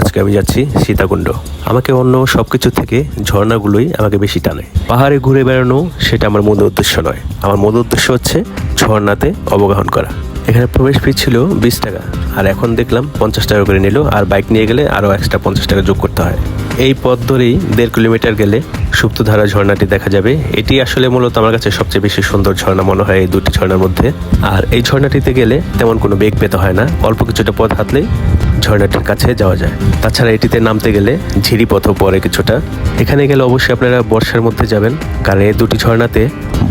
আজকে আমি যাচ্ছি সীতাকুণ্ড। আমাকে অন্য সব কিছু থেকে ঝর্ণাগুলোই আমাকে বেশি টানে। পাহাড়ে ঘুরে বেড়ানো সেটা আমার মূল উদ্দেশ্য নয়। আমার মূল উদ্দেশ্য হচ্ছে ঝর্ণাতে অবগাহন করা। এখানে প্রবেশ ফি ছিল বিশ টাকা, আর এখন দেখলাম পঞ্চাশ টাকা করে নিল, আর বাইক নিয়ে গেলে আরও এক্সট্রা পঞ্চাশ টাকা যোগ করতে হয়। এই পথ ধরেই দেড় কিলোমিটার গেলে সুপ্তধারা ঝর্ণাটি দেখা যাবে। এটি আসলে মূলত আমার কাছে সবচেয়ে বেশি সুন্দর ঝর্ণা মনে হয় এই দুটি ঝর্ণার মধ্যে। আর এই ঝর্ণাটিতে গেলে তেমন কোনো বেগ পেতে হয় না। অল্প কিছুটা পথ হাঁটলেই ঝর্ণাটির কাছে যাওয়া যায়। তাছাড়া এটিতে নামতে গেলে ঝিরি পথও পড়ে কিছুটা। এখানে গেলে অবশ্যই আপনারা বর্ষার মধ্যে যাবেন, কারণ এই দুটি ঝর্ণাতে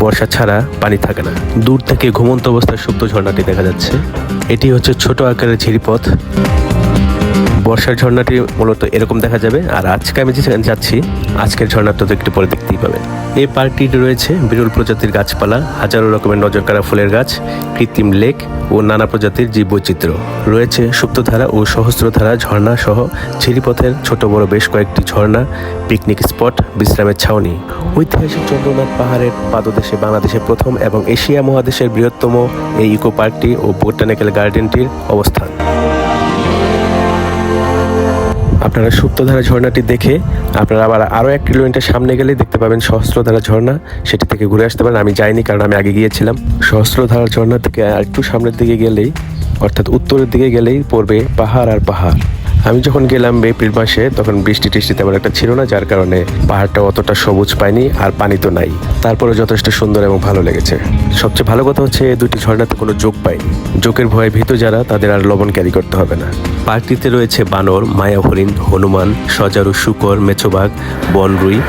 বর্ষা ছাড়া পানি থাকে না। দূর থেকে ঘুমন্ত অবস্থায় সুপ্ত ঝর্ণাটি দেখা যাচ্ছে। এটি হচ্ছে ছোট আকারের ঝিরিপথ বর্ষার ঝর্ণাটি মূলত এরকম দেখা যাবে। আর আজকে আমি যেখানে যাচ্ছি, আজকের ঝর্ণাটা তো একটু পরে দেখতেই পাবেন এই পার্কটিতে রয়েছে বিরল প্রজাতির গাছপালা, হাজারো রকমের নজরকাড়া ফুলের গাছ, কৃত্রিম লেক ও নানা প্রজাতির জীববৈচিত্র্য। রয়েছে সুপ্তধারা ও সহস্রধারা ঝর্ণা সহ ঝিরিপথের ছোট বড় বেশ কয়েকটি ঝর্ণা, পিকনিক স্পট, বিশ্রামের ছাউনি। ঐতিহাসিক চন্দ্রনাথ পাহাড়ের পাদদেশে বাংলাদেশের প্রথম এবং এশিয়া মহাদেশের বৃহত্তম এই ইকো পার্কটি ও বোটানিক্যাল গার্ডেনটির অবস্থান। আপনারা সুপ্তধারা ঝর্ণাটি দেখে আপনারা আবার আরও এক কিলোমিটার সামনে গেলেই দেখতে পাবেন সহস্রধারা ঝর্ণা। সেটি থেকে ঘুরে আসতে পারেন। আমি যাইনি কারণ আমি আগে গিয়েছিলাম। সহস্রধারা ঝর্ণা থেকে আর একটু সামনের দিকে গেলেই, অর্থাৎ উত্তরের দিকে গেলেই পড়বে পাহাড় আর পাহাড়। আমি যখন গেলাম এপ্রিল মাসে, তখন বৃষ্টি টিষ্টি তেমন একটা ছিল না, যার কারণে পাহাড়টা অতটা সবুজ পায়নি আর পানি তো নাই। তারপরে যথেষ্ট সুন্দর এবং ভালো লেগেছে। সবচেয়ে ভালো কথা হচ্ছে দুটি ঝর্ণাতে কোনো যোগ পাইনি যোগের ভয়ে ভীত যারা, তাদের আর লবণ ক্যারি করতে হবে না। পার্কটিতে রয়েছে বানর মায়া হরিণ হনুমান, সজারু, শুকর, মেছোবাঘ, বনরুই,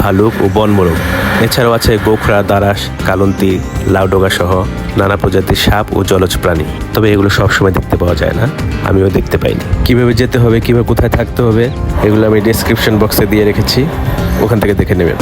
ভালুক ও বনমোরগ। এছাড়াও আছে গোখরা, দারাস, কালন্তি লাউডোগা সহ নানা প্রজাতির সাপ ও জলজ প্রাণী। তবে এগুলো সবসময় দেখতে পাওয়া যায় না। আমিও দেখতে পাইনি। কীভাবে যেতে হবে, কীভাবে কোথায় থাকতে হবে, এগুলো আমি ডিসক্রিপশন বক্সে দিয়ে রেখেছি। ওখান থেকে দেখে নেবেন।